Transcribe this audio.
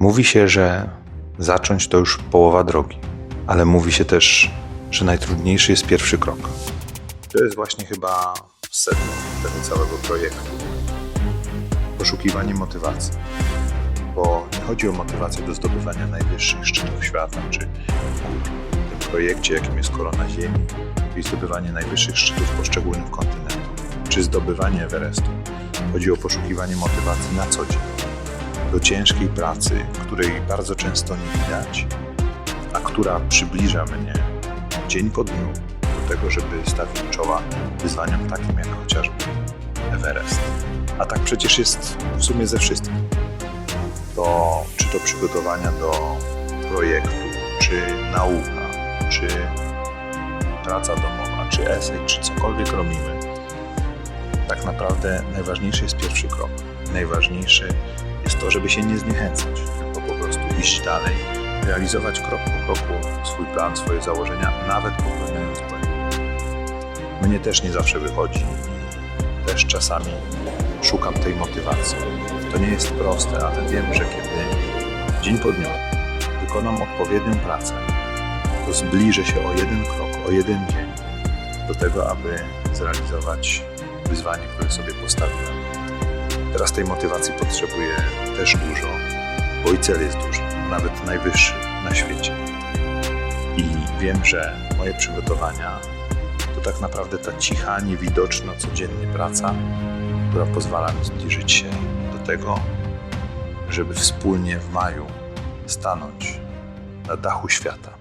Mówi się, że zacząć to już połowa drogi, ale mówi się też, że najtrudniejszy jest pierwszy krok. To jest właśnie chyba sedno tego całego projektu. Poszukiwanie motywacji. Bo nie chodzi o motywację do zdobywania najwyższych szczytów świata czy. W tym projekcie, jakim jest korona Ziemi, i zdobywanie najwyższych szczytów poszczególnych kontynentów, czy zdobywanie Everestu. Chodzi o poszukiwanie motywacji na co dzień. Do ciężkiej pracy, której bardzo często nie widać, a która przybliża mnie dzień po dniu do tego, żeby stawić czoła wyzwaniom takim jak chociażby Everest. A tak przecież jest w sumie ze wszystkim. To czy to przygotowania do projektu, czy nauka, czy praca domowa, czy esej, czy cokolwiek robimy, tak naprawdę najważniejszy jest pierwszy krok. Najważniejszy jest to, żeby się nie zniechęcać, tylko po prostu iść dalej, realizować krok po kroku swój plan, swoje założenia, nawet popełniając błędy. Mnie też nie zawsze wychodzi. Też czasami szukam tej motywacji. To nie jest proste, ale wiem, że kiedy dzień po dniu wykonam odpowiednią pracę, to zbliżę się o jeden krok, o jeden dzień do tego, aby zrealizować wyzwanie, które sobie postawiłem. Teraz tej motywacji potrzebuję też dużo, bo i cel jest duży, nawet najwyższy na świecie. I wiem, że moje przygotowania to tak naprawdę ta cicha, niewidoczna codziennie praca, która pozwala mi zbliżyć się do tego, żeby wspólnie w maju stanąć na dachu świata.